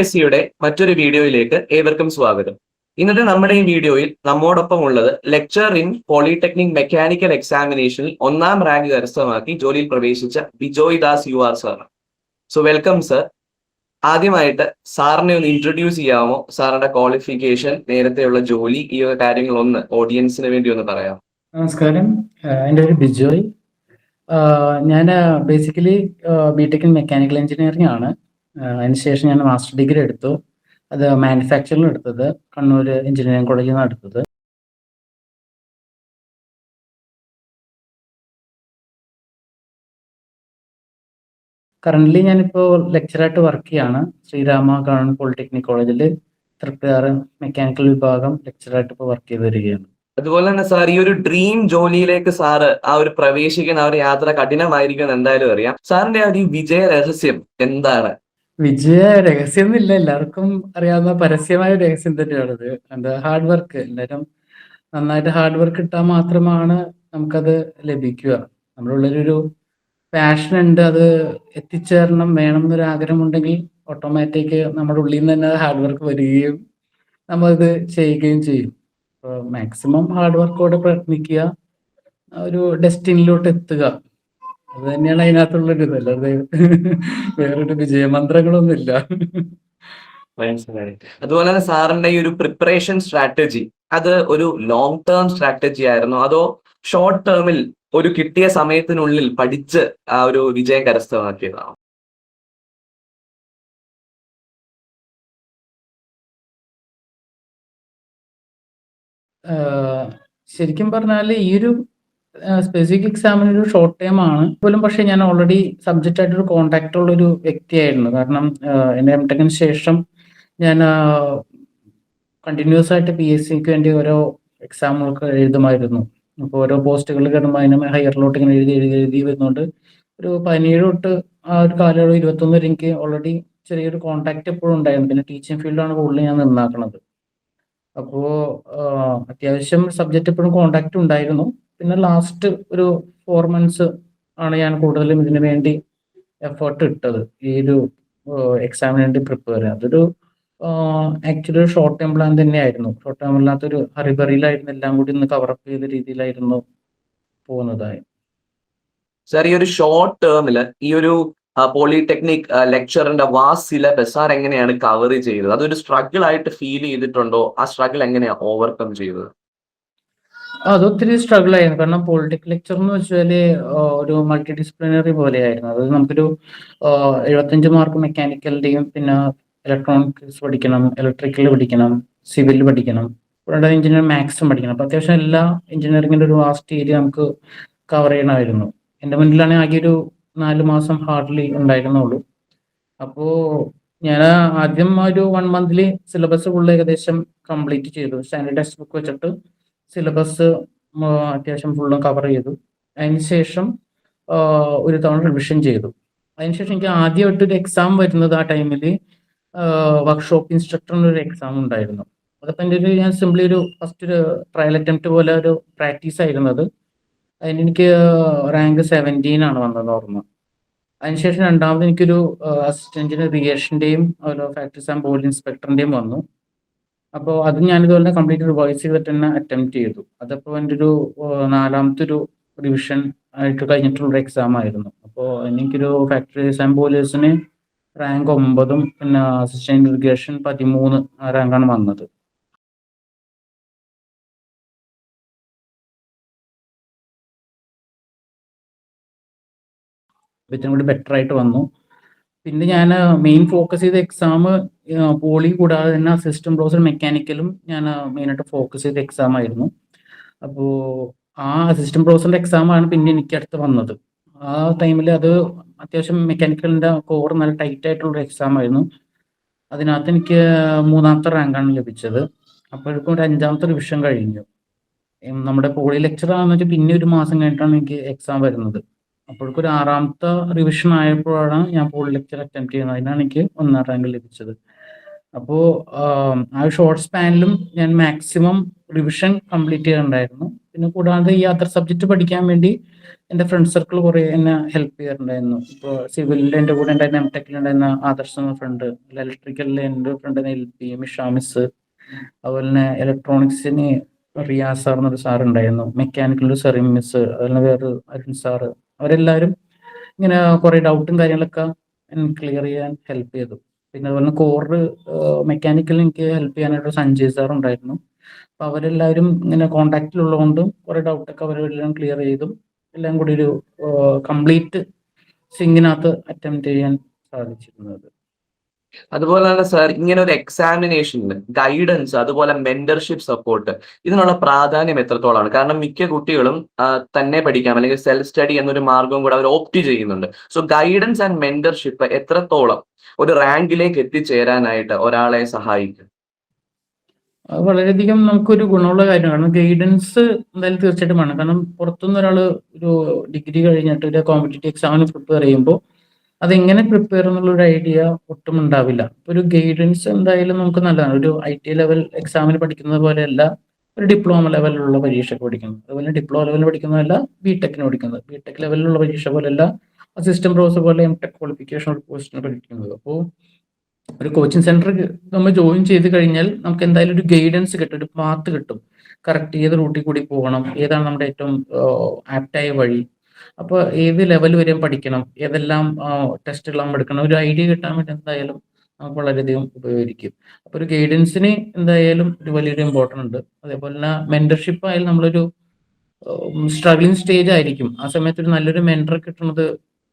S സിയുടെ മറ്റൊരു വീഡിയോയിലേക്ക് ഏവർക്കും സ്വാഗതം. ഇന്നത്തെ നമ്മുടെ ഈ വീഡിയോയിൽ നമ്മോടൊപ്പം ഉള്ളത് ലെക്ചർ ഇൻ പോളിടെക്നിക് മെക്കാനിക്കൽ എക്സാമിനേഷനിൽ ഒന്നാം റാങ്ക് കരസ്ഥമാക്കി ജോലിയിൽ പ്രവേശിച്ച Bijoy Das U R sir so welcome sir ആദ്യമായിട്ട് സാറിനെ ഒന്ന് ഇൻട്രൊഡ്യൂസ് ചെയ്യാമോ? സാറിന്റെ ക്വാളിഫിക്കേഷൻ നേരത്തെയുള്ള ജോലി ഈ ഒരു കാര്യങ്ങളൊന്ന് ഓഡിയൻസിന് വേണ്ടി ഒന്ന് പറയാം നമസ്കാരം. എന്റെ പേര് ബിജോയ്. ഞാൻ basically B Tech in mechanical engineering ആണ്. അതിനുശേഷം ഞാൻ മാസ്റ്റർ ഡിഗ്രി എടുത്തു. അത് മാനുഫാക്ചറിംഗ് എടുത്തത്. കണ്ണൂർ എഞ്ചിനീയറിംഗ് കോളേജിൽ നിന്നാണ് എടുത്തത്. കറന്റ്ലി ഞാനിപ്പോൾ ലെക്ചറായിട്ട് വർക്ക് ചെയ്യാണ്. ശ്രീരാമ ഗവൺമെന്റ് പോളിടെക്നിക് കോളേജിൽ തൃപ്തിയാറ് മെക്കാനിക്കൽ വിഭാഗം ലെക്ചറായിട്ട് ഇപ്പോൾ വർക്ക് ചെയ്ത് വരികയാണ്. അതുപോലെ തന്നെ സാർ ഈ ഒരു ഡ്രീം ജോലിയിലേക്ക് സാറ് ആ ഒരു പ്രവേശിക്കുന്ന ആ ഒരു യാത്ര കഠിനമായിരിക്കും എന്തായാലും അറിയാം. സാറിന്റെ ആ ഒരു വിജയ രഹസ്യം എന്താണ്? വിജയ രഹസ്യം എന്നില്ല എല്ലാവർക്കും അറിയാവുന്ന പരസ്യമായ രഹസ്യം തന്നെയാണത്. എന്താ ഹാർഡ് വർക്ക് എല്ലാവരും നന്നായിട്ട് ഹാർഡ് വർക്ക് ഇട്ടാൽ മാത്രമാണ് നമുക്കത് ലഭിക്കുക. നമ്മളുള്ളൊരു പാഷൻ ഉണ്ട് അത് എത്തിച്ചേരണം വേണം എന്നൊരു ആഗ്രഹം ഉണ്ടെങ്കിൽ ഓട്ടോമാറ്റിക് നമ്മുടെ ഉള്ളിൽ നിന്ന് തന്നെ ഹാർഡ് വർക്ക് വരികയും നമ്മളത് ചെയ്യുകയും ചെയ്യും. മാക്സിമം ഹാർഡ് വർക്കോടെ പ്രയത്നിക്കുക ഒരു ഡെസ്റ്റിനിലോട്ട് എത്തുക അത് തന്നെയാണ് അതിനകത്തുള്ളൊരു ഇത്. അല്ലാതെ വേറൊരു വിജയമന്ത്രങ്ങളൊന്നും ഇല്ല മനസ്സിലായി. അതുപോലെ തന്നെ സാറിന്റെ ഈ ഒരു പ്രിപ്പറേഷൻ സ്ട്രാറ്റജി അത് ഒരു ലോങ് ടേം സ്ട്രാറ്റജി ആയിരുന്നു. അതോ ഷോർട്ട് ടേമിൽ ഒരു കിട്ടിയ സമയത്തിനുള്ളിൽ പഠിച്ച് ആ ഒരു വിജയം കരസ്ഥമാക്കിയതാണോ? ശരിക്കും പറഞ്ഞാൽ ഈ ഒരു സ്പെസിഫിക് എക്സാമിന് ഒരു ഷോർട്ട് ടൈം ആണ്. പോലും പക്ഷെ ഞാൻ ഓൾറെഡി സബ്ജക്റ്റ് ആയിട്ട് ഒരു കോണ്ടാക്ട് ഉള്ള ഒരു വ്യക്തിയായിരുന്നു. കാരണം എന്റെ എം ടെക്കിന് ശേഷം ഞാൻ കണ്ടിന്യൂസ് ആയിട്ട് പി എസ് സിക്ക് വേണ്ടി ഓരോ എക്സാമുകൾക്ക് എഴുതുമായിരുന്നു. അപ്പോൾ ഓരോ പോസ്റ്റുകൾ കയറുമ്പോൾ അതിന് ഹയറിലോട്ട് ഇങ്ങനെ എഴുതി എഴുതി എഴുതി വരുന്നുണ്ട് ഒരു പതിനേഴ് തൊട്ട് ആ ഒരു കാലയളവ് ഇരുപത്തൊന്ന് വരെ എനിക്ക് ഓൾറെഡി ചെറിയൊരു കോണ്ടാക്ട് എപ്പോഴും ഉണ്ടായിരുന്നു. പിന്നെ ടീച്ചിങ് ഫീൽഡാണ് കൂടുതൽ ഞാൻ നിന്നാക്കണത്. അപ്പോൾ അത്യാവശ്യം സബ്ജക്റ്റ് എപ്പോഴും കോണ്ടാക്ട് ഉണ്ടായിരുന്നു. പിന്നെ ലാസ്റ്റ് ഒരു ഫോർ മന്ത്സ് ആണ് ഞാൻ കൂടുതലും ഇതിനു വേണ്ടി എഫേർട്ട് ഇട്ടത്. ഈ ഒരു എക്സാമിന് വേണ്ടി പ്രിപ്പയർ ചെയ്യാൻ. അതൊരു ആക്ച്വലി ഒരു ഷോർട്ട് ടേം പ്ലാൻ തന്നെയായിരുന്നു. ഷോർട്ട് ടേം അല്ലാത്തൊരു ഹറിബറിയിലായിരുന്നു. എല്ലാം കൂടി ഒന്ന് കവറപ്പ് ചെയ്ത രീതിയിലായിരുന്നു പോകുന്നതായി. സാർ ഈ ഒരു ഷോർട്ട് ടേമിൽ ഈ ഒരു പോളിടെക്നിക് ലെക്ചറിന്റെ വാ സിലബസ് സാർ എങ്ങനെയാണ് കവർ ചെയ്തത്? അതൊരു സ്ട്രഗിൾ ആയിട്ട് ഫീൽ ചെയ്തിട്ടുണ്ടോ? ആ സ്ട്രഗിൾ എങ്ങനെയാണ് ഓവർകം ചെയ്തത്? അതൊത്തിരി സ്ട്രഗിൾ ആയിരുന്നു. കാരണം പൊളിറ്റിക്കൽ ലെക്ചർ എന്ന് വെച്ചാൽ ഒരു മൾട്ടി ഡിസിപ്ലിനറി പോലെയായിരുന്നു. അത് നമുക്കൊരു എഴുപത്തഞ്ച് മാർക്ക് മെക്കാനിക്കലിന്റെയും പിന്നെ ഇലക്ട്രോണിക്സ് പഠിക്കണം ഇലക്ട്രിക്കൽ പഠിക്കണം സിവിൽ പഠിക്കണം കൂടാതെ എഞ്ചിനീയർ മാത്സും പഠിക്കണം. അപ്പൊ അത്യാവശ്യം എല്ലാ എഞ്ചിനീയറിംഗിന്റെ ഒരു വാസ്റ്റ് ഏരിയ നമുക്ക് കവർ ചെയ്യണമായിരുന്നു. എന്റെ മുന്നിലാണെങ്കിൽ ആകെ ഒരു നാല് മാസം ഹാർഡ്ലി ഉണ്ടായിരുന്നുള്ളൂ. അപ്പോ ഞാൻ ആദ്യം ഒരു വൺ മന്ത്ലി സിലബസ് ഫുള്ള് ഏകദേശം കംപ്ലീറ്റ് ചെയ്തു. സ്റ്റാൻഡേർഡ് ടെക്സ്റ്റ് ബുക്ക് വെച്ചിട്ട് സിലബസ് അത്യാവശ്യം ഫുള്ളും കവർ ചെയ്തു. അതിനുശേഷം ഒരു തവണ റിവിഷൻ ചെയ്തു. അതിനുശേഷം എനിക്ക് ആദ്യമായിട്ട് ഒരു എക്സാം വരുന്നത് ആ ടൈമിൽ വർക്ക്ഷോപ്പ് ഇൻസ്ട്രക്ടറിന് ഒരു എക്സാം ഉണ്ടായിരുന്നു. അതപ്പോൾ എന്റെ ഒരു ഞാൻ സിംപ്ലി ഒരു ഫസ്റ്റ് ഒരു ട്രയൽ അറ്റംപ്റ്റ് പോലെ ഒരു പ്രാക്ടീസ് ആയിരുന്നത് അതിന് എനിക്ക് റാങ്ക് സെവന്റീൻ ആണ് വന്നത് ഓർമ്മ. അതിനുശേഷം രണ്ടാമത് എനിക്കൊരു അസിസ്റ്റന്റിന് റിയേഷന്റെയും ഫാക്ടറി ആൻഡ് ബോർഡ് ഇൻസ്പെക്ടറിന്റെയും വന്നു. അപ്പോൾ അത് ഞാൻ ഇതുപോലെ കംപ്ലീറ്റ് റിവൈസ് ചെയ്തിട്ട് തന്നെ അറ്റംപ്റ്റ് ചെയ്തു. അതപ്പോൾ എന്റെ ഒരു നാലാമത്തെ ഒരു റിവിഷൻ ആയിട്ട് കഴിഞ്ഞിട്ടുള്ള എക്സാം ആയിരുന്നു. അപ്പോൾ എനിക്കൊരു ഫാക്ടറി ആൻഡ് പോലീസിന് റാങ്ക് ഒമ്പതും പിന്നെ അസിസ്റ്റന്റ് ഇറിഗേഷൻ പതിമൂന്ന് റാങ്കാണ് വന്നത്. ഇത്തിരി കൂടി ബെറ്റർ ആയിട്ട് വന്നു. പിന്നെ ഞാൻ മെയിൻ ഫോക്കസ് ചെയ്ത എക്സാം പോളി കൂടാതെ തന്നെ സിസ്റ്റം പ്രൊഫസർ മെക്കാനിക്കലും ഞാൻ മെയിനായിട്ട് ഫോക്കസ് ചെയ്ത എക്സാം ആയിരുന്നു. അപ്പോൾ ആ പ്രൊഫസറിന്റെ എക്സാം ആണ് പിന്നെ എനിക്ക് അടുത്ത് വന്നത്. ആ ടൈമിൽ അത് അത്യാവശ്യം മെക്കാനിക്കലിന്റെ കോർ നല്ല ടൈറ്റ് ആയിട്ടുള്ള എക്സാം ആയിരുന്നു. അതിനകത്ത് എനിക്ക് മൂന്നാമത്തെ റാങ്കാണ് ലഭിച്ചത്. അപ്പോഴേക്കും ഒരു അഞ്ചാമത്തെ റിവിഷൻ കഴിഞ്ഞു. നമ്മുടെ പോളി ലെക്ചർ ആണെന്ന് വെച്ചാൽ പിന്നെ ഒരു മാസം കഴിഞ്ഞിട്ടാണ് എനിക്ക് എക്സാം വരുന്നത്. അപ്പോഴേക്കും ഒരു ആറാമത്തെ റിവിഷൻ ആയപ്പോഴാണ് ഞാൻ പോളി ലെക്ചർ അറ്റംപ്റ്റ് ചെയ്യുന്നത്. അതിനാണ് എനിക്ക് ഒന്നാം റാങ്ക് ലഭിച്ചത്. അപ്പോൾ ആ ഷോർട്ട് സ്പാനിലും ഞാൻ മാക്സിമം റിവിഷൻ കംപ്ലീറ്റ് ചെയ്യാറുണ്ടായിരുന്നു. പിന്നെ കൂടാതെ ഈ അതർ സബ്ജക്റ്റ് പഠിക്കാൻ വേണ്ടി എന്റെ ഫ്രണ്ട് സർക്കിൾ കുറേ എന്നെ ഹെൽപ്പ് ചെയ്യാറുണ്ടായിരുന്നു. ഇപ്പോൾ സിവിലിൽ എന്റെ കൂടെ ഉണ്ടായിരുന്ന എം ടെക്കിൽ ഉണ്ടായിരുന്ന ആദർശ് എന്ന ഫ്രണ്ട് ഇലക്ട്രിക്കലിലെ എന്റെ friend L P Misha miss അതുപോലെ തന്നെ ഇലക്ട്രോണിക്സിന് റിയാസ് സാർ എന്നൊരു സാർ ഉണ്ടായിരുന്നു. മെക്കാനിക്കലിൽ സെറിം മിസ് അതുപോലെ വേറൊരു അരുൺ സാറ് അവരെല്ലാവരും ഇങ്ങനെ കുറെ ഡൗട്ടും കാര്യങ്ങളൊക്കെ ക്ലിയർ ചെയ്യാൻ ഹെൽപ്പ് ചെയ്തു. പിന്നെ അതുപോലെ കോർ മെക്കാനിക്കൽ എനിക്ക് ഹെൽപ്പ് ചെയ്യാനായിട്ട് സഞ്ജയ് സാർ ഉണ്ടായിരുന്നു. അപ്പൊ അവരെല്ലാവരും ഇങ്ങനെ കോണ്ടാക്റ്റിലുള്ളതുകൊണ്ടും കുറെ ഡൗട്ടൊക്കെ അവരെല്ലാം ക്ലിയർ ചെയ്തും എല്ലാം കൂടി ഒരു കംപ്ലീറ്റ് സിങ്ങിനകത്ത് അറ്റംപ്റ്റ് ചെയ്യാൻ സാധിച്ചിരുന്നത്. അതുപോലെ തന്നെ സാർ ഇങ്ങനെ ഒരു എക്സാമിനേഷനിൽ ഗൈഡൻസ് അതുപോലെ മെന്റർഷിപ്പ് സപ്പോർട്ട് ഇതിനുള്ള പ്രാധാന്യം എത്രത്തോളമാണ് കാരണം മിക്ക കുട്ടികളും തന്നെ പഠിക്കാം അല്ലെങ്കിൽ സെൽഫ് സ്റ്റഡി എന്നൊരു മാർഗവും കൂടെ അവർ ഓപ്റ്റ് ചെയ്യുന്നുണ്ട്. സോ ഗൈഡൻസ് ആൻഡ് മെന്റർഷിപ്പ് എത്രത്തോളം ഒരു റാങ്കിലേക്ക് എത്തിച്ചേരാനായിട്ട് ഒരാളെ സഹായിക്കും? അത് വളരെയധികം നമുക്കൊരു ഗുണമുള്ള കാര്യമാണ്. ഗൈഡൻസ് എന്തായാലും തീർച്ചയായിട്ടും വേണം. കാരണം പുറത്തുനിന്ന് ഒരാൾ ഒരു ഡിഗ്രി കഴിഞ്ഞിട്ട് ഒരു കോമ്പറ്റേറ്റീവ് എക്സാമിന് പ്രിപ്പയർ ചെയ്യുമ്പോൾ അതെങ്ങനെ പ്രിപ്പയർ എന്നുള്ള ഒരു ഐഡിയ ഒട്ടും ഉണ്ടാവില്ല. ഒരു ഗൈഡൻസ് എന്തായാലും നമുക്ക് നല്ലതാണ്. ഒരു ഐ ടി ലെവൽ എക്സാമിന് പഠിക്കുന്നത് പോലെയല്ല ഒരു ഡിപ്ലോമ ലെവലിലുള്ള പരീക്ഷയ്ക്ക് പഠിക്കുന്നത്. അതുപോലെ ഡിപ്ലോമ ലെവലിൽ പഠിക്കുന്നതല്ല ബി ടെക്കിന് പഠിക്കുന്നത്. ബി ടെക് ലെവലിലുള്ള പരീക്ഷ പോലെയല്ല അസിസ്റ്റന്റ് പ്രൊഫസർ പോലെ എം ടെക് ക്വാളിഫിക്കേഷൻ പോസ്റ്റിന് പഠിക്കുന്നത്. അപ്പോൾ ഒരു കോച്ചിങ് സെന്റർ നമ്മൾ ജോയിൻ ചെയ്ത് കഴിഞ്ഞാൽ നമുക്ക് എന്തായാലും ഒരു ഗൈഡൻസ് കിട്ടും ഒരു പാത്ത് കിട്ടും. കറക്റ്റ് ഏത് റൂട്ടിൽ കൂടി പോകണം ഏതാണ് നമ്മുടെ ഏറ്റവും ആപ്റ്റായ വഴി അപ്പോൾ ഏത് ലെവൽ വരെയും പഠിക്കണം. ഏതെല്ലാം ടെസ്റ്റുകൾ നമ്മൾ എടുക്കണം. ഒരു ഐഡിയ കിട്ടാൻ വേണ്ടി എന്തായാലും നമുക്ക് വളരെയധികം ഉപയോഗിക്കും. അപ്പോൾ ഒരു ഗൈഡൻസിന് എന്തായാലും ഒരു വലിയൊരു ഇമ്പോർട്ടന്റ് ഉണ്ട്. അതേപോലെ തന്നെ മെന്റർഷിപ്പ് ആയാലും നമ്മളൊരു സ്ട്രഗ്ലിംഗ് സ്റ്റേജ് ആയിരിക്കും. ആ സമയത്ത് ഒരു നല്ലൊരു മെന്റർ കിട്ടുന്നത്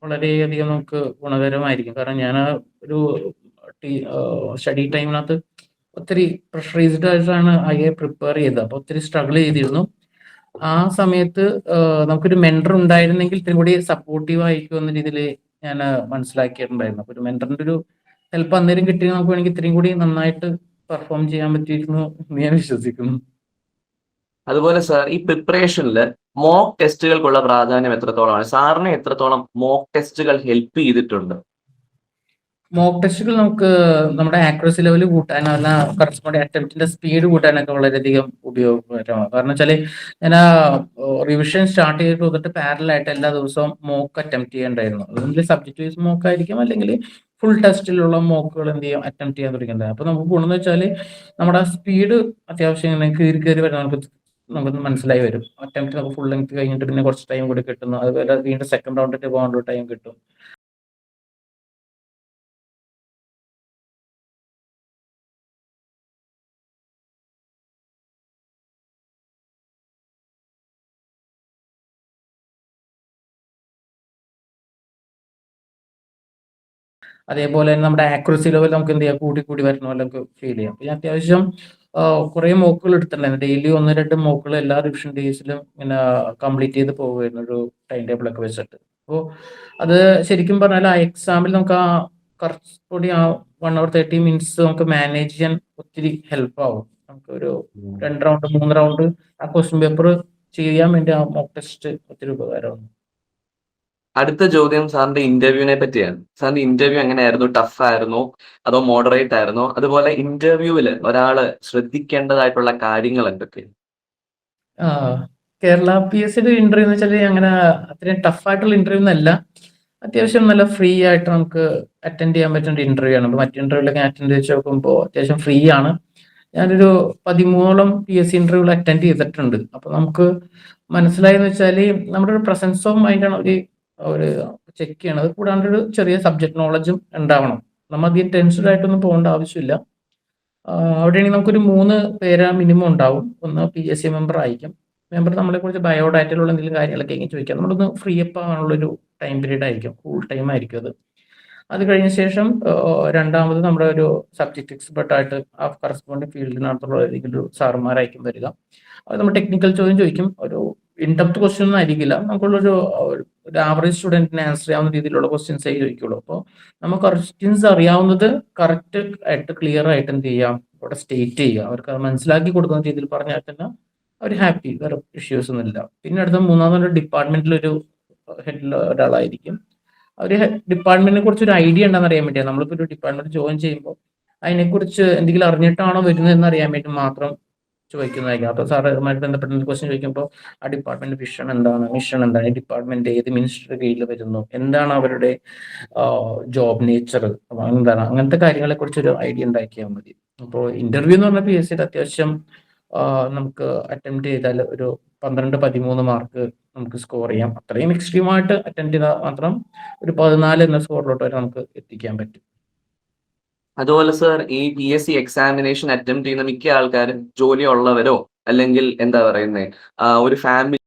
വളരെയധികം നമുക്ക് ഗുണകരമായിരിക്കും. കാരണം ഞാൻ ആ ഒരു സ്റ്റഡി ടൈമിനകത്ത് ഒത്തിരി പ്രഷറൈസ്ഡ് ആയിട്ടാണ് ഐ എ പ്രിപ്പയർ ചെയ്തത്. അപ്പോൾ ഒത്തിരി സ്ട്രഗിൾ ചെയ്തിരുന്നു. ആ സമയത്ത് നമുക്കൊരു മെന്റർ ഉണ്ടായിരുന്നെങ്കിൽ ഇത്തിരി കൂടി സപ്പോർട്ടീവ് ആയിരിക്കും എന്ന രീതിയിൽ ഞാൻ മനസ്സിലാക്കിയിട്ടുണ്ടായിരുന്നു. അപ്പൊ ഒരു മെന്ററിന്റെ ഒരു ഹെൽപ്പ് അന്നേരം കിട്ടിയെങ്കിൽ നമുക്ക് വേണമെങ്കിൽ ഇത്രയും കൂടി നന്നായിട്ട് പെർഫോം ചെയ്യാൻ പറ്റിയിരുന്നു എന്ന് ഞാൻ വിശ്വസിക്കുന്നു. അതുപോലെ സാർ ഈ പ്രിപ്പറേഷനിൽ മോക്ക് ടെസ്റ്റുകൾക്കുള്ള പ്രാധാന്യം എത്രത്തോളമാണ്? സാറിനെ എത്രത്തോളം മോക്ക് ടെസ്റ്റുകൾ ഹെൽപ്പ് ചെയ്തിട്ടുണ്ട്? മോക്ക് ടെസ്റ്റുകൾ നമുക്ക് നമ്മുടെ ആക്യുറസി ലെവൽ കൂട്ടാനോ അല്ല കറസ്പോണ്ട് അറ്റംപ്റ്റിന്റെ സ്പീഡ് കൂട്ടാനൊക്കെ വളരെയധികം ഉപയോഗപ്രദമാണ് കാരണം വെച്ചാൽ ഞാൻ ആ റിവിഷൻ സ്റ്റാർട്ട് ചെയ്ത് വന്നിട്ട് പാരലായിട്ട് എല്ലാ ദിവസവും മോക്ക് അറ്റംപ്റ്റ് ചെയ്യണ്ടായിരുന്നു. അതുകൊണ്ട് സബ്ജക്ട് വൈസ് മോക്ക് ആയിരിക്കും അല്ലെങ്കിൽ ഫുൾ ടെസ്റ്റിലുള്ള മോക്കുകൾ എന്ത് ചെയ്യും അറ്റംപ്റ്റ് ചെയ്യാൻ തുടങ്ങിയിട്ടുണ്ട്. അപ്പൊ നമുക്ക് ഗുണമെന്ന് വെച്ചാൽ നമ്മുടെ സ്പീഡ് അത്യാവശ്യം ഇങ്ങനെ കീറി കയറി വരാൻ നമുക്ക് നമുക്ക് മനസ്സിലായി വരും. അറ്റംപ്റ്റ് നമുക്ക് ഫുൾ ലെങ്ത് കഴിഞ്ഞിട്ട് പിന്നെ കുറച്ച് ടൈം കൂടി കിട്ടുന്നു. അതുപോലെ വീണ്ടും സെക്കൻഡ് റൗണ്ടിൽ പോകാനുള്ള ടൈം കിട്ടും. അതേപോലെ തന്നെ നമ്മുടെ ആക്യുറസി ലെവൽ നമുക്ക് എന്ത് ചെയ്യാം? കൂടി കൂടി വരണ പോലെ നമുക്ക് ഫീൽ ചെയ്യാം. ഞാൻ അത്യാവശ്യം കുറേ മോക്കുകൾ എടുത്തിട്ടുണ്ടായിരുന്നു ഡെയിലി ഒന്ന് രണ്ട് മോക്കുകൾ എല്ലാ റിവിഷൻ ഡേയ്സിലും ഇങ്ങനെ കംപ്ലീറ്റ് ചെയ്ത് പോകുമായിരുന്നു ഒരു ടൈം ടേബിൾ ഒക്കെ വെച്ചിട്ട്. അപ്പോൾ അത് ശരിക്കും പറഞ്ഞാൽ ആ എക്സാമിൽ നമുക്ക് ആ കുറച്ചുകൂടി ആ വൺ അവർ തേർട്ടി മിനിറ്റ്സ് നമുക്ക് മാനേജ് ചെയ്യാൻ ഒത്തിരി ഹെൽപ്പ് ആവും. നമുക്ക് ഒരു രണ്ട് റൗണ്ട് മൂന്ന് റൗണ്ട് ആ ക്വസ്റ്റ്യൻ പേപ്പർ ചെയ്യാൻ വേണ്ടി ആ മോക്ക് ടെസ്റ്റ് ഒത്തിരി ഉപകാരമാണ് അടുത്ത ചോദ്യം സാറിന്റെ ഇന്റർവ്യൂവിനെ പറ്റിയാണ്. സാറിന്റെ ഇന്റർവ്യൂ എങ്ങനെയായിരുന്നു? ടഫ് ആയിരുന്നോ? അതോ മോഡറേറ്റ് ആയിരുന്നോ? അതുപോലെ ഇന്റർവ്യൂവിൽ ഒരാൾ ശ്രദ്ധിക്കേണ്ടതായിട്ടുള്ള കാര്യങ്ങൾ എന്തൊക്കെ? കേരള പി എസ് സിയുടെ ഇന്റർവ്യൂ എന്ന് വെച്ചാൽ അങ്ങനെ അത്രയും ടഫ് ആയിട്ടുള്ള ഇന്റർവ്യൂ എന്നല്ല അത്യാവശ്യം നല്ല ഫ്രീ ആയിട്ട് നമുക്ക് അറ്റൻഡ് ചെയ്യാൻ പറ്റുന്ന ഒരു ഇന്റർവ്യൂ ആണ്. മറ്റു ഇന്റർവ്യൂലൊക്കെ അറ്റൻഡ് ചെയ്ത് നോക്കുമ്പോൾ അത്യാവശ്യം ഫ്രീ ആണ്. ഞാനൊരു പതിമൂന്നോളം പി എസ് സി ഇന്റർവ്യൂകൾ അറ്റൻഡ് ചെയ്തിട്ടുണ്ട്. അപ്പൊ നമുക്ക് മനസ്സിലായെന്ന് വെച്ചാൽ നമ്മുടെ ഒരു പ്രസൻസ് ഓഫ് മൈൻഡാണ് ഒരു ഒരു ചെക്ക് ചെയ്യണം. ചെയ്യണത് കൂടാണ്ട് ഒരു ചെറിയ സബ്ജക്ട് നോളജും ഉണ്ടാവണം. നമ്മൾ അധികം ടെൻസ്ഡ് ആയിട്ടൊന്നും പോകേണ്ട ആവശ്യമില്ല. അവിടെയാണെങ്കിൽ നമുക്കൊരു മൂന്ന് പേര് മിനിമം ഉണ്ടാവും. ഒന്ന് പി എസ് സി മെമ്പർ ആയിരിക്കും. മെമ്പർ നമ്മളെ കുറിച്ച് ബയോഡാറ്റയിലുള്ള എന്തെങ്കിലും കാര്യങ്ങളൊക്കെ എങ്ങനെ ചോദിക്കാം? നമ്മളൊന്ന് ഫ്രീ അപ്പ് ആവാനുള്ളൊരു ടൈം പീരീഡ് ആയിരിക്കും. ഫുൾ ടൈം ആയിരിക്കും അത്. അത് കഴിഞ്ഞ ശേഷം രണ്ടാമത് നമ്മുടെ ഒരു സബ്ജക്ട് എക്സ്പെർട്ട് ആയിട്ട് ആ കറസ്പോണ്ടിങ് ഫീൽഡിനകത്തുള്ള ഏതെങ്കിലും ഒരു സാറുമാരായിരിക്കും വരിക. അത് നമ്മൾ ടെക്നിക്കൽ ചോദ്യം ചോദിക്കും. ഒരു ഇൻഡെപ്ത് ക്വസ്റ്റ്യൻ ഒന്നും ആയിരിക്കില്ല. നമുക്കുള്ളൊരു ഒരു ആവറേജ് സ്റ്റുഡന്റിന് ആൻസർ ചെയ്യാവുന്ന രീതിയിലുള്ള ക്വസ്റ്റ്യൻസ് ചോദിക്കുള്ളൂ. അപ്പോൾ നമുക്ക് ക്വസ്റ്റ്യൻസ് അറിയാവുന്നത് കറക്റ്റ് ആയിട്ട് ക്ലിയർ ആയിട്ട് എന്ത് ചെയ്യാം? അവിടെ സ്റ്റേറ്റ് ചെയ്യുക. അവർക്ക് അത് മനസ്സിലാക്കി കൊടുക്കുന്ന രീതിയിൽ പറഞ്ഞാൽ തന്നെ അവർ ഹാപ്പി വേറെ ഇഷ്യൂസ് ഒന്നും ഇല്ല. പിന്നെ അടുത്ത മൂന്നാമതൊരു ഡിപ്പാർട്ട്മെന്റിലൊരു ഹെഡിൽ ഒരാളായിരിക്കും. അവർ ഡിപ്പാർട്ട്മെന്റിനെ കുറിച്ച് ഒരു ഐഡിയ ഉണ്ടെന്ന് അറിയാൻ വേണ്ടിയാണ് നമ്മളിപ്പോൾ ഒരു ഡിപ്പാർട്ട്മെന്റ് ജോയിൻ ചെയ്യുമ്പോൾ അതിനെക്കുറിച്ച് എന്തെങ്കിലും അറിഞ്ഞിട്ടാണോ വരുന്നതെന്ന് അറിയാൻ വേണ്ടി മാത്രം ചോദിക്കുന്നതായിരിക്കും അപ്പോൾ സാറുമായി ബന്ധപ്പെട്ട ക്വസ്റ്റ്യൻ ചോദിക്കുമ്പോൾ ആ ഡിപ്പാർട്ട്മെന്റ് വിഷൻ എന്താണ് മിഷൻ എന്താണ് ഈ ഡിപ്പാർട്ട്മെന്റ് ഏത് മിനിസ്റ്റർ കീഴിൽ വരുന്നു എന്താണ് അവരുടെ ജോബ് നേച്ചർ എന്താണ് അങ്ങനത്തെ കാര്യങ്ങളെ കുറിച്ച് ഒരു ഐഡിയ ഉണ്ടാക്കിയാൽ മതി. അപ്പോൾ ഇന്റർവ്യൂ എന്ന് പറഞ്ഞാൽ പി എസ് സിയുടെ അത്യാവശ്യം നമുക്ക് അറ്റംപ്റ്റ് ചെയ്താൽ ഒരു പന്ത്രണ്ട് പതിമൂന്ന് മാർക്ക് നമുക്ക് സ്കോർ ചെയ്യാം. അത്രയും എക്സ്ട്രീം ആയിട്ട് അറ്റൻഡ് ചെയ്താൽ മാത്രം ഒരു പതിനാല് എന്ന സ്കോറിലോട്ട് വരെ നമുക്ക് എത്തിക്കാൻ പറ്റും. അതുപോലെ സർ ഈ P S C examination attempt ചെയ്യുന്ന മിക്ക ആൾക്കാരും ജോലി ഉള്ളവരോ അല്ലെങ്കിൽ എന്താ പറയുന്നത് ഒരു ഫാമിലി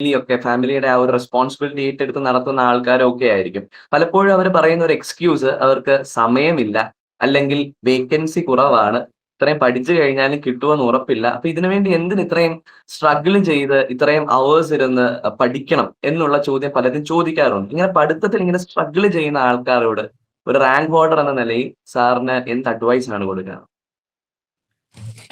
ഒക്കെ ഫാമിലിയുടെ ആ ഒരു റെസ്പോൺസിബിലിറ്റി ഏറ്റെടുത്ത് നടത്തുന്ന ആൾക്കാരൊക്കെ ആയിരിക്കും. പലപ്പോഴും അവർ പറയുന്ന ഒരു എക്സ്ക്യൂസ് അവർക്ക് സമയമില്ല അല്ലെങ്കിൽ വേക്കൻസി കുറവാണ്. ഇത്രയും പഠിച്ചു കഴിഞ്ഞാലും കിട്ടുമെന്ന് ഉറപ്പില്ല. അപ്പൊ ഇതിനു വേണ്ടി എന്തിന് ഇത്രയും സ്ട്രഗിൾ ചെയ്ത് ഇത്രയും അവേഴ്സ് ഇരുന്ന് പഠിക്കണം എന്നുള്ള ചോദ്യം പലരും ചോദിക്കാറുണ്ട്. ഇങ്ങനെ പഠിത്തത്തിൽ ഇങ്ങനെ സ്ട്രഗിൾ ചെയ്യുന്ന ആൾക്കാരോട് ഒരു റാങ്ക് ഹോൾഡർ എന്ന നിലയിൽ സാറിന് എന്ത് അഡ്വൈസ് ആണ് കൊടുക്കുക?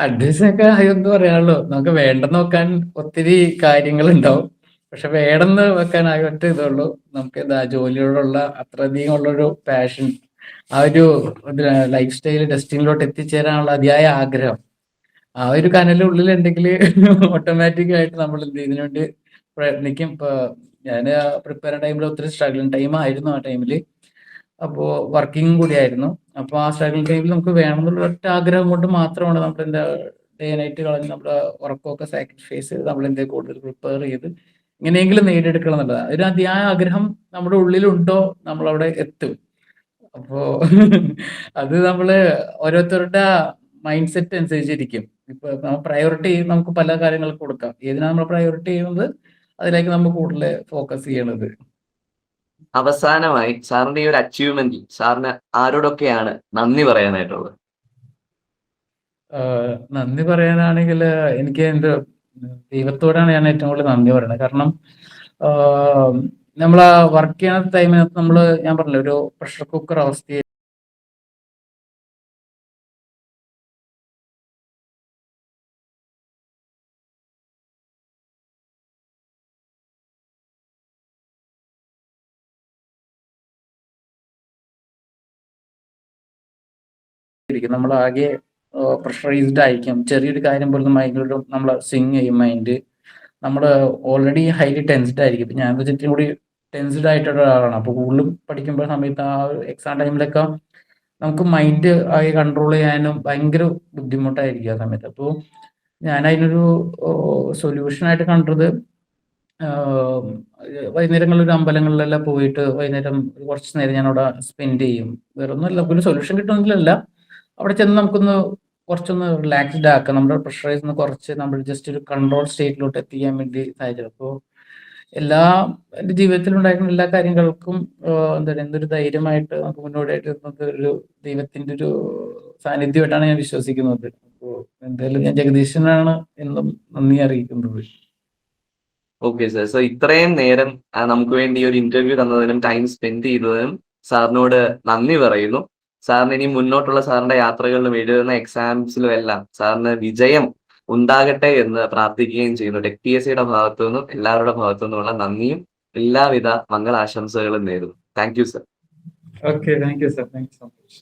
അഡ്വൈസ് ഒക്കെ അതൊന്നും പറയാനുള്ളൂ. നമുക്ക് വേണ്ടെന്ന് നോക്കാൻ ഒത്തിരി കാര്യങ്ങൾ ഉണ്ടാവും പക്ഷെ വേണമെന്ന് വെക്കാൻ ആയിട്ട് ഒറ്റ ഇതുള്ളൂ നമുക്ക് എന്താ ജോലിയോടുള്ള അത്രയധികം ഉള്ളൊരു പാഷൻ ആ ഒരു ലൈഫ് സ്റ്റൈൽ ഡെസ്റ്റിനിലോട്ട് എത്തിച്ചേരാനുള്ള അതിയായ ആഗ്രഹം. ആ ഒരു കനലുള്ളിൽ ഉള്ളിലുണ്ടെങ്കിൽ ഓട്ടോമാറ്റിക് ആയിട്ട് നമ്മൾ എന്ത് ഇതിനു വേണ്ടി പ്രയത്നിക്കും. ഇപ്പൊ ഞാൻ പ്രിപ്പയർ ടൈമിൽ ഒത്തിരി സ്ട്രഗിളിങ് ടൈം ആയിരുന്നു ആ ടൈമിൽ അപ്പോൾ വർക്കിംഗ് കൂടിയായിരുന്നു. അപ്പോൾ ആ സ്ട്രഗിൾ ടൈമിൽ നമുക്ക് വേണമെന്നുള്ള ഒറ്റ ആഗ്രഹം കൊണ്ട് മാത്രമാണ് നമ്മൾ എന്താ ഡേ നൈറ്റ് കളഞ്ഞ് നമ്മുടെ ഉറക്കമൊക്കെ സാക്രിഫൈസ് ചെയ്ത് നമ്മൾ എന്താ കൂടുതൽ പ്രിപ്പയർ ചെയ്ത് ഇങ്ങനെയെങ്കിലും നേടിയെടുക്കണം എന്നുള്ളത് ഒരു അതിയായ ആഗ്രഹം നമ്മുടെ ഉള്ളിലുണ്ടോ നമ്മൾ അവിടെ എത്തും. അപ്പോ അത് നമ്മൾ ഓരോരുത്തരുടെ മൈൻഡ് സെറ്റ് അനുസരിച്ചിരിക്കും. ഇപ്പൊ നമ്മൾ പ്രയോറിറ്റി നമുക്ക് പല കാര്യങ്ങൾക്ക് കൊടുക്കാം. ഏതിനാണ് നമ്മൾ പ്രയോറിറ്റി ചെയ്യുന്നത്? അതിലേക്ക് നമ്മൾ കൂടുതൽ ഫോക്കസ് ചെയ്യണത്. അവസാനമായി സാറിന്റെ ഈ ഒരു അച്ചീവ്മെന്റിൽ സാറിന് ആരോടൊക്കെയാണ് നന്ദി പറയാനായിട്ടുള്ളത്? നന്ദി പറയാനാണെങ്കിൽ എനിക്ക് എന്റെ ദൈവത്തോടാണ് ഞാൻ ഏറ്റവും കൂടുതൽ നന്ദി പറയുന്നത്. കാരണം നമ്മൾ വർക്ക് ചെയ്യുന്ന ടൈമിനകത്ത് നമ്മൾ ഞാൻ പറഞ്ഞില്ല ഒരു പ്രഷർ കുക്കർ അവസ്ഥയിൽ ഇരിക്കും. നമ്മൾ ആകെ പ്രഷറൈസ്ഡ് ആയിരിക്കും. ചെറിയൊരു കാര്യം പോലും മൈൻഡിലോട്ട് നമ്മൾ സ്വിങ് ചെയ്യും മൈൻഡ് നമ്മൾ ഓൾറെഡി ഹൈലി ടെൻസ്ഡ് ആയിരിക്കും. ഇപ്പം ഞാൻ വെച്ചിട്ടും കൂടി ടെൻസ്ഡ് ആയിട്ടുള്ള ഒരാളാണ്. അപ്പോൾ കൂടുതലും പഠിക്കുമ്പോൾ സമയത്ത് ആ എക്സാം ടൈമിലൊക്കെ നമുക്ക് മൈൻഡ് ആയി കൺട്രോൾ ചെയ്യാനും ഭയങ്കര ബുദ്ധിമുട്ടായിരിക്കും ആ സമയത്ത്. അപ്പോൾ ഞാൻ അതിനൊരു സൊല്യൂഷനായിട്ട് കണ്ടത് ആഹ് വൈകുന്നേരങ്ങളിൽ ഒരു അമ്പലങ്ങളിലെല്ലാം പോയിട്ട് വൈകുന്നേരം കുറച്ച് നേരം ഞാൻ അവിടെ സ്പെൻഡ് ചെയ്യും. വേറെ ഒന്നുമില്ല പിന്നെ സൊല്യൂഷൻ കിട്ടുമെങ്കിലല്ല അവിടെ ചെന്ന് നമുക്കൊന്ന് കുറച്ചൊന്ന് റിലാക്സ്ഡ് ആക്കാം. നമ്മുടെ പ്രഷറൈസ് ഒന്ന് കുറച്ച് നമ്മൾ ജസ്റ്റ് ഒരു കൺട്രോൾ സ്റ്റേറ്റിലോട്ട് എത്തിക്കാൻ വേണ്ടി സാധിച്ചത്. അപ്പോൾ എല്ലാ എന്റെ ജീവിതത്തിൽ ഉണ്ടായിരുന്ന എല്ലാ കാര്യങ്ങൾക്കും എന്താ എന്താണ് എന്തൊരു ധൈര്യമായിട്ട് നമുക്ക് മുന്നോട്ടായിട്ട് ഇരുന്നത് ഒരു ദൈവത്തിന്റെ ഒരു സാന്നിധ്യമായിട്ടാണ് ഞാൻ വിശ്വസിക്കുന്നത്. അപ്പോൾ എന്തായാലും ഞാൻ ജഗദീശനാണ് എന്നും നന്ദി അറിയിക്കുന്നത്. ഓക്കെ സാർ സോ ഇത്രയും നേരം നമുക്ക് വേണ്ടി ഒരു ഇന്റർവ്യൂ തന്നതിനും ടൈം സ്പെൻഡ് ചെയ്തതിനും സാറിനോട് നന്ദി പറയുന്നു. സാറിന് ഇനി മുന്നോട്ടുള്ള സാറിന്റെ യാത്രകളിലും എഴുതുന്ന എക്സാംസിലും എല്ലാം സാറിന് വിജയം ഉണ്ടാകട്ടെ എന്ന് പ്രാർത്ഥിക്കുകയും ചെയ്യുന്നു. ടെക് പി എസ് സിയുടെ ഭാഗത്തു നിന്നും എല്ലാവരുടെ ഭാഗത്തു നിന്നുമുള്ള നന്ദിയും എല്ലാവിധ മംഗളാശംസകളും നേരുന്നു. Thank you sir okay thank you sir thank you so much